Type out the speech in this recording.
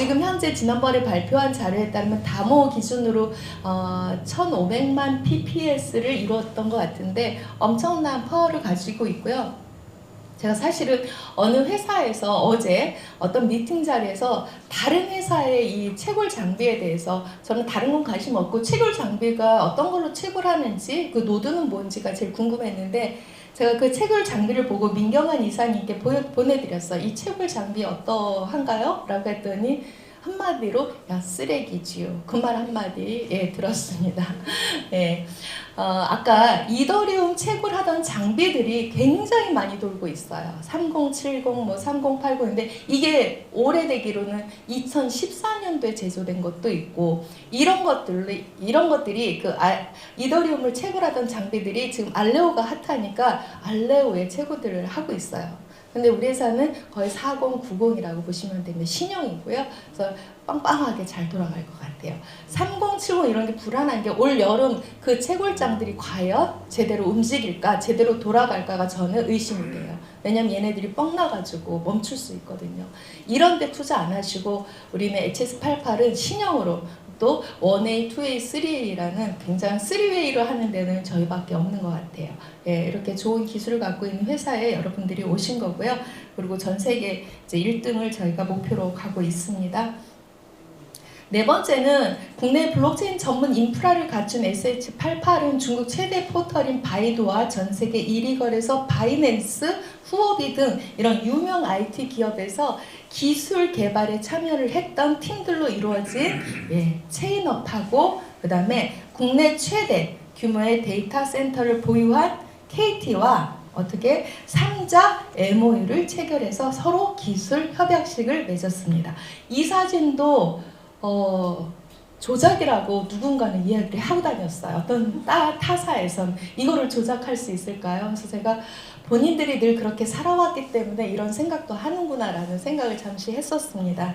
지금 현재 지난번에 발표한 자료에 따르면 다모 기준으로 어, 1,500만 pps를 이루었던 것 같은데 엄청난 파워를 가지고 있고요. 제가 사실은 어느 회사에서 어제 어떤 미팅 자리에서 다른 회사의 이 채굴 장비에 대해서 저는 다른 건 관심 없고 채굴 장비가 어떤 걸로 채굴하는지 그 노드는 뭔지가 제일 궁금했는데 제가 그 채굴 장비를 보고 민경환 이사님께 보내드렸어요. 이 채굴 장비 어떠한가요? 라고 했더니 한마디로 야 쓰레기지요. 그 말 한마디 예 들었습니다. 예. 어, 아까 이더리움 채굴 하던 장비들이 굉장히 많이 돌고 있어요. 3070, 뭐 3080인데 이게 오래되기로는 2014년도에 제조된 것도 있고 이런 것들이 이런 것들이 그 아, 이더리움을 채굴하던 장비들이 지금 알레오가 핫하니까 알레오의 채굴들을 하고 있어요. 근데 우리 회사는 거의 4090이라고 보시면 됩니다. 신형이고요. 그래서 빵빵하게 잘 돌아갈 것 같아요. 3070 이런 게 불안한 게 올 여름 그 채굴장들이 과연 제대로 움직일까, 제대로 돌아갈까가 저는 의심이 돼요. 왜냐면 얘네들이 뻥 나가지고 멈출 수 있거든요. 이런 데 투자 안 하시고 우리는 HS88은 신형으로 또 1A, 2A, 3A라는 굉장히 3Way로 하는 데는 저희밖에 없는 것 같아요. 예, 이렇게 좋은 기술을 갖고 있는 회사에 여러분들이 오신 거고요. 그리고 전 세계 이제 1등을 저희가 목표로 가고 있습니다. 네 번째는 국내 블록체인 전문 인프라를 갖춘 SH88은 중국 최대 포털인 바이두와 전 세계 1위 거래소 바이낸스, 후오비 등 이런 유명 IT 기업에서 기술 개발에 참여를 했던 팀들로 이루어진 예, 체인업하고 그 다음에 국내 최대 규모의 데이터 센터를 보유한 KT와 어떻게 3자 MOU를 체결해서 서로 기술 협약식을 맺었습니다. 이 사진도 어, 조작이라고 누군가는 이야기를 하고 다녔어요. 어떤 따, 타사에선 이거를 조작할 수 있을까요? 그래서 제가 본인들이 늘 그렇게 살아왔기 때문에 이런 생각도 하는구나라는 생각을 잠시 했었습니다.